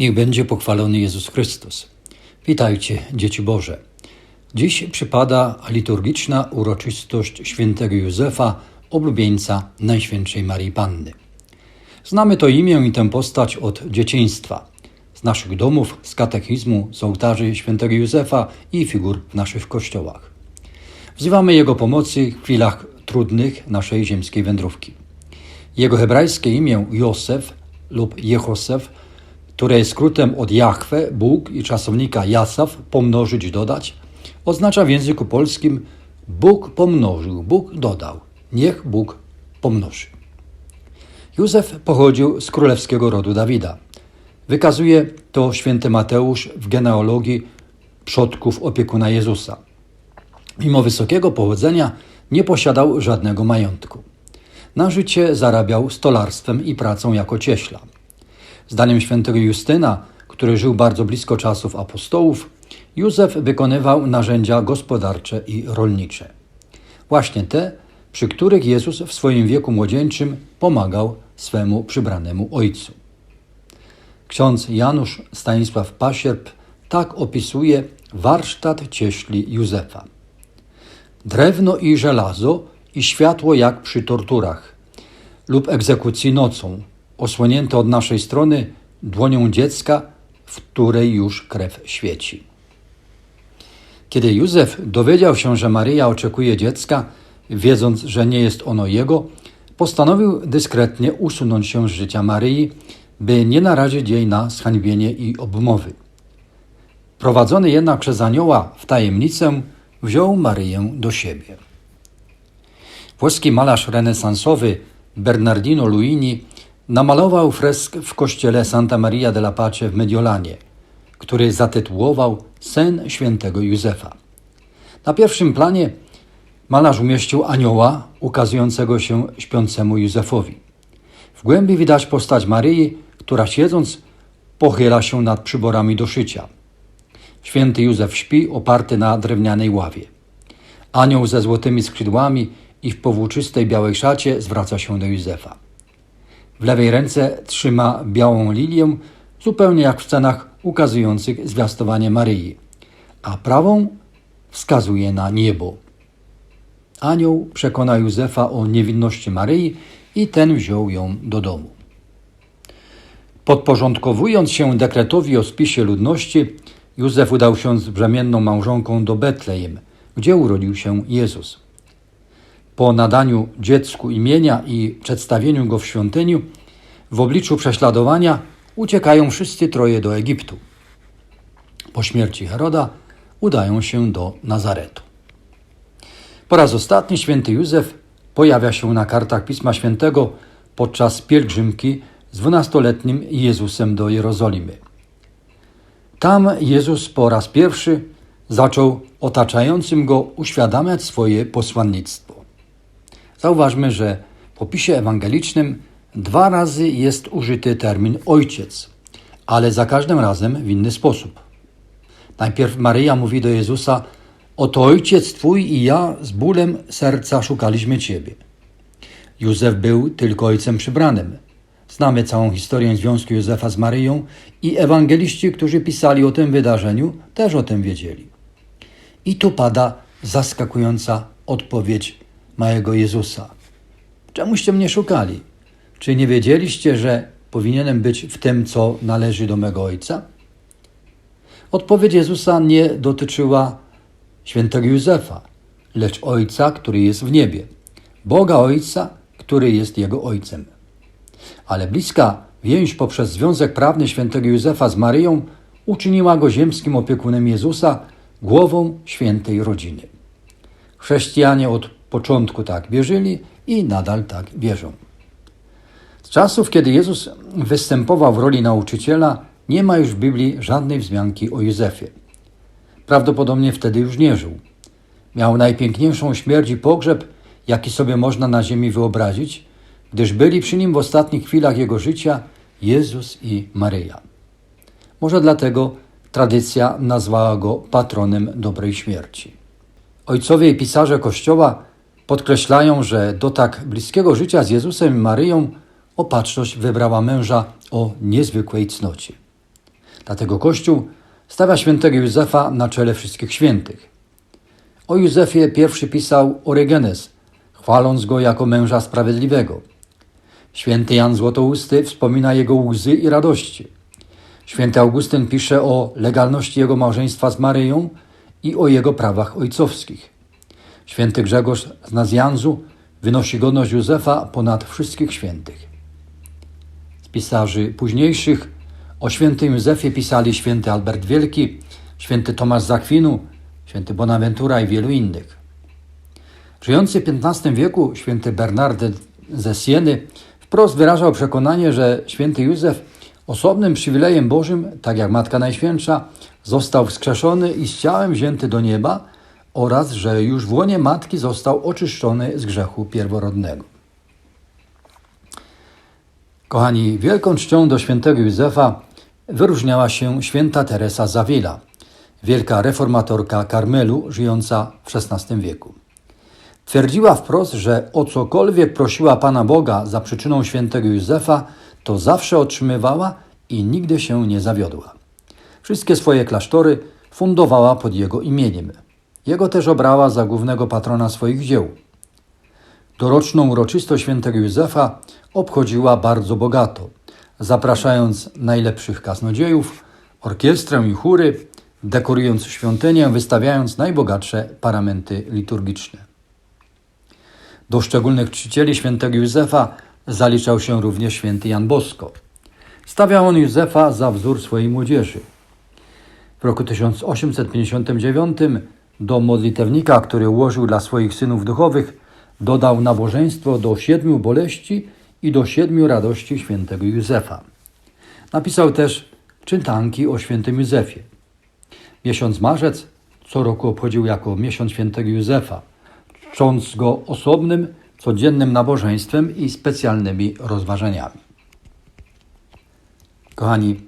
Niech będzie pochwalony Jezus Chrystus. Witajcie, dzieci Boże. Dziś przypada liturgiczna uroczystość świętego Józefa, oblubieńca Najświętszej Marii Panny. Znamy to imię i tę postać od dzieciństwa. Z naszych domów, z katechizmu, z ołtarzy świętego Józefa i figur w naszych kościołach. Wzywamy Jego pomocy w chwilach trudnych naszej ziemskiej wędrówki. Jego hebrajskie imię Józef lub Jehosef które jest skrótem od Jahwe, Bóg i czasownika Jasaf, pomnożyć, dodać, oznacza w języku polskim Bóg pomnożył, Bóg dodał, niech Bóg pomnoży. Józef pochodził z królewskiego rodu Dawida. Wykazuje to święty Mateusz w genealogii przodków opiekuna Jezusa. Mimo wysokiego pochodzenia nie posiadał żadnego majątku. Na życie zarabiał stolarstwem i pracą jako cieśla. Zdaniem świętego Justyna, który żył bardzo blisko czasów apostołów, Józef wykonywał narzędzia gospodarcze i rolnicze. Właśnie te, przy których Jezus w swoim wieku młodzieńczym pomagał swemu przybranemu ojcu. Ksiądz Janusz Stanisław Pasierb tak opisuje warsztat cieśli Józefa. Drewno i żelazo i światło jak przy torturach lub egzekucji nocą, osłonięte od naszej strony dłonią dziecka, w której już krew świeci. Kiedy Józef dowiedział się, że Maryja oczekuje dziecka, wiedząc, że nie jest ono jego, postanowił dyskretnie usunąć się z życia Maryi, by nie narazić jej na zhańbienie i obmowy. Prowadzony jednak przez anioła w tajemnicę, wziął Maryję do siebie. Włoski malarz renesansowy Bernardino Luini namalował fresk w kościele Santa Maria della Pace w Mediolanie, który zatytułował Sen świętego Józefa. Na pierwszym planie malarz umieścił anioła ukazującego się śpiącemu Józefowi. W głębi widać postać Maryi, która siedząc pochyla się nad przyborami do szycia. Święty Józef śpi oparty na drewnianej ławie. Anioł ze złotymi skrzydłami i w powłóczystej białej szacie zwraca się do Józefa. W lewej ręce trzyma białą lilię, zupełnie jak w scenach ukazujących zwiastowanie Maryi, a prawą wskazuje na niebo. Anioł przekona Józefa o niewinności Maryi i ten wziął ją do domu. Podporządkowując się dekretowi o spisie ludności, Józef udał się z brzemienną małżonką do Betlejem, gdzie urodził się Jezus. Po nadaniu dziecku imienia i przedstawieniu go w świątyni, w obliczu prześladowania uciekają wszyscy troje do Egiptu. Po śmierci Heroda udają się do Nazaretu. Po raz ostatni święty Józef pojawia się na kartach Pisma Świętego podczas pielgrzymki z dwunastoletnim Jezusem do Jerozolimy. Tam Jezus po raz pierwszy zaczął otaczającym go uświadamiać swoje posłannictwo. Zauważmy, że w opisie ewangelicznym dwa razy jest użyty termin ojciec, ale za każdym razem w inny sposób. Najpierw Maryja mówi do Jezusa: Oto ojciec twój i ja z bólem serca szukaliśmy ciebie. Józef był tylko ojcem przybranym. Znamy całą historię związku Józefa z Maryją i ewangeliści, którzy pisali o tym wydarzeniu, też o tym wiedzieli. I tu pada zaskakująca odpowiedź małego Jezusa. Czemuście mnie szukali? Czy nie wiedzieliście, że powinienem być w tym, co należy do mego Ojca? Odpowiedź Jezusa nie dotyczyła świętego Józefa, lecz Ojca, który jest w niebie, Boga Ojca, który jest Jego Ojcem. Ale bliska więź poprzez związek prawny świętego Józefa z Maryją uczyniła go ziemskim opiekunem Jezusa, głową świętej rodziny. Chrześcijanie od początku tak wierzyli i nadal tak wierzą. Z czasów, kiedy Jezus występował w roli nauczyciela, nie ma już w Biblii żadnej wzmianki o Józefie. Prawdopodobnie wtedy już nie żył. Miał najpiękniejszą śmierć i pogrzeb, jaki sobie można na ziemi wyobrazić, gdyż byli przy nim w ostatnich chwilach jego życia Jezus i Maryja. Może dlatego tradycja nazwała go patronem dobrej śmierci. Ojcowie i pisarze Kościoła podkreślają, że do tak bliskiego życia z Jezusem i Maryją opatrzność wybrała męża o niezwykłej cnocie. Dlatego Kościół stawia świętego Józefa na czele wszystkich świętych. O Józefie pierwszy pisał Orygenes, chwaląc go jako męża sprawiedliwego. Święty Jan Złotousty wspomina jego łzy i radości. Święty Augustyn pisze o legalności jego małżeństwa z Maryją i o jego prawach ojcowskich. Święty Grzegorz z Nazjanzu wynosi godność Józefa ponad wszystkich świętych. Z pisarzy późniejszych o świętym Józefie pisali święty Albert Wielki, święty Tomasz Zakwinu, święty Bonaventura i wielu innych. Żyjący w XV wieku święty Bernard ze Sieny wprost wyrażał przekonanie, że święty Józef osobnym przywilejem Bożym, tak jak Matka Najświętsza, został wskrzeszony i z ciałem wzięty do nieba oraz, że już w łonie Matki został oczyszczony z grzechu pierworodnego. Kochani, wielką czcią do świętego Józefa wyróżniała się święta Teresa Zawila, wielka reformatorka Karmelu żyjąca w XVI wieku. Twierdziła wprost, że o cokolwiek prosiła Pana Boga za przyczyną świętego Józefa, to zawsze otrzymywała i nigdy się nie zawiodła. Wszystkie swoje klasztory fundowała pod jego imieniem. Jego też obrała za głównego patrona swoich dzieł. Doroczną uroczystość świętego Józefa obchodziła bardzo bogato, zapraszając najlepszych kaznodziejów, orkiestrę i chóry, dekorując świątynię, wystawiając najbogatsze paramenty liturgiczne. Do szczególnych czcicieli świętego Józefa zaliczał się również święty Jan Bosko. Stawiał on Józefa za wzór swojej młodzieży. W roku 1859 do modlitewnika, który ułożył dla swoich synów duchowych, dodał nabożeństwo do siedmiu boleści i do siedmiu radości świętego Józefa. Napisał też czytanki o świętym Józefie. Miesiąc marzec co roku obchodził jako miesiąc świętego Józefa, czcząc go osobnym, codziennym nabożeństwem i specjalnymi rozważaniami. Kochani,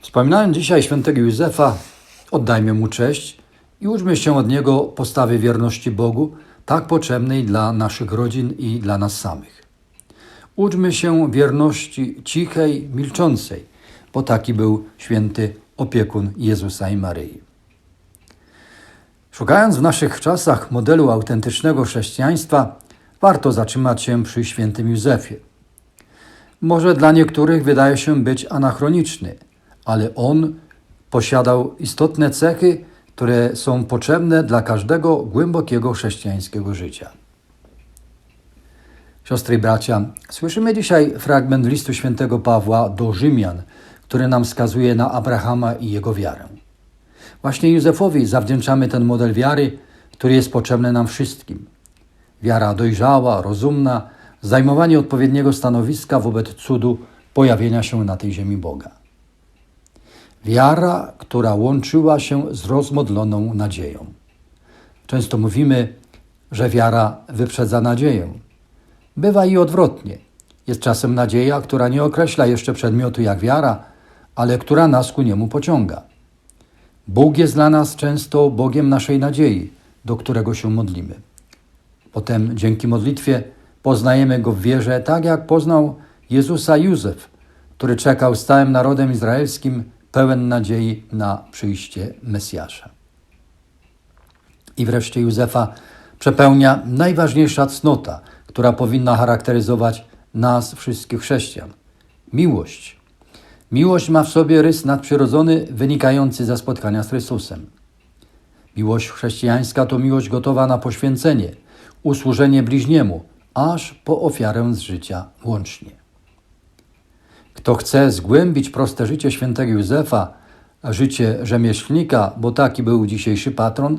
wspominając dzisiaj świętego Józefa, oddajmy mu cześć i uczmy się od niego postawy wierności Bogu, tak potrzebnej dla naszych rodzin i dla nas samych. Uczmy się wierności cichej, milczącej, bo taki był święty opiekun Jezusa i Maryi. Szukając w naszych czasach modelu autentycznego chrześcijaństwa, warto zatrzymać się przy świętym Józefie. Może dla niektórych wydaje się być anachroniczny, ale on posiadał istotne cechy, które są potrzebne dla każdego głębokiego chrześcijańskiego życia. Siostry i bracia, słyszymy dzisiaj fragment listu świętego Pawła do Rzymian, który nam wskazuje na Abrahama i jego wiarę. Właśnie Józefowi zawdzięczamy ten model wiary, który jest potrzebny nam wszystkim. Wiara dojrzała, rozumna, zajmowanie odpowiedniego stanowiska wobec cudu pojawienia się na tej ziemi Boga. Wiara, która łączyła się z rozmodloną nadzieją. Często mówimy, że wiara wyprzedza nadzieję. Bywa i odwrotnie. Jest czasem nadzieja, która nie określa jeszcze przedmiotu jak wiara, ale która nas ku niemu pociąga. Bóg jest dla nas często Bogiem naszej nadziei, do którego się modlimy. Potem dzięki modlitwie poznajemy Go w wierze, tak jak poznał Jezusa Józef, który czekał z całym narodem izraelskim pełen nadziei na przyjście Mesjasza. I wreszcie Józefa przepełnia najważniejsza cnota, która powinna charakteryzować nas, wszystkich chrześcijan miłość. Miłość ma w sobie rys nadprzyrodzony wynikający ze spotkania z Chrystusem. Miłość chrześcijańska to miłość gotowa na poświęcenie, usłużenie bliźniemu, aż po ofiarę z życia łącznie. Kto chce zgłębić proste życie świętego Józefa, życie rzemieślnika, bo taki był dzisiejszy patron,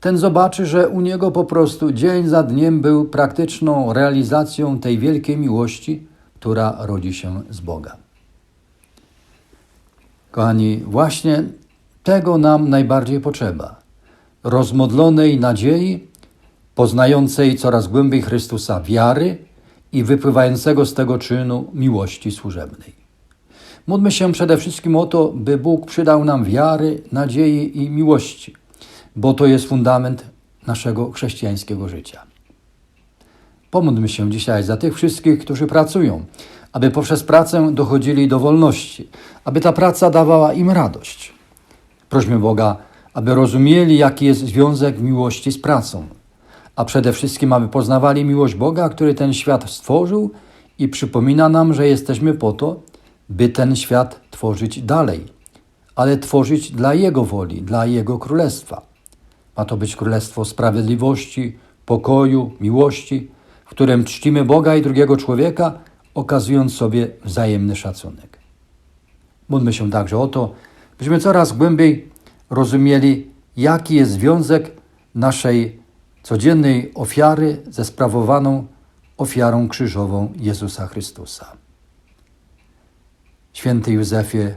ten zobaczy, że u niego po prostu dzień za dniem był praktyczną realizacją tej wielkiej miłości, która rodzi się z Boga. Kochani, właśnie tego nam najbardziej potrzeba. Rozmodlonej nadziei, poznającej coraz głębiej Chrystusa wiary i wypływającego z tego czynu miłości służebnej. Módlmy się przede wszystkim o to, by Bóg przydał nam wiary, nadziei i miłości, bo to jest fundament naszego chrześcijańskiego życia. Pomódlmy się dzisiaj za tych wszystkich, którzy pracują, aby poprzez pracę dochodzili do wolności, aby ta praca dawała im radość. Prośmy Boga, aby rozumieli, jaki jest związek miłości z pracą, a przede wszystkim, aby poznawali miłość Boga, który ten świat stworzył i przypomina nam, że jesteśmy po to, by ten świat tworzyć dalej, ale tworzyć dla Jego woli, dla Jego królestwa. Ma to być królestwo sprawiedliwości, pokoju, miłości, w którym czcimy Boga i drugiego człowieka, okazując sobie wzajemny szacunek. Módlmy się także o to, byśmy coraz głębiej rozumieli, jaki jest związek naszej codziennej ofiary ze sprawowaną ofiarą krzyżową Jezusa Chrystusa. Święty Józefie,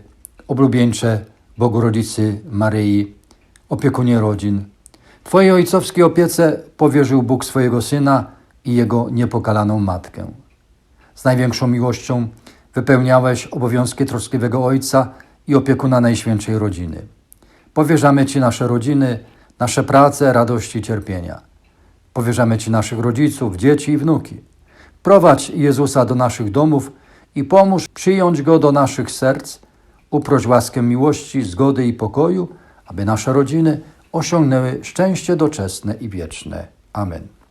oblubieńcze Bogorodzicy Maryi, opiekunie rodzin, Twojej ojcowskiej opiece powierzył Bóg swojego Syna i Jego niepokalaną Matkę. Z największą miłością wypełniałeś obowiązki troskliwego Ojca i opiekuna Najświętszej Rodziny. Powierzamy Ci nasze rodziny, nasze prace, radości i cierpienia. Powierzamy Ci naszych rodziców, dzieci i wnuki. Prowadź Jezusa do naszych domów i pomóż przyjąć Go do naszych serc. Uproś łaskę miłości, zgody i pokoju, aby nasze rodziny osiągnęły szczęście doczesne i wieczne. Amen.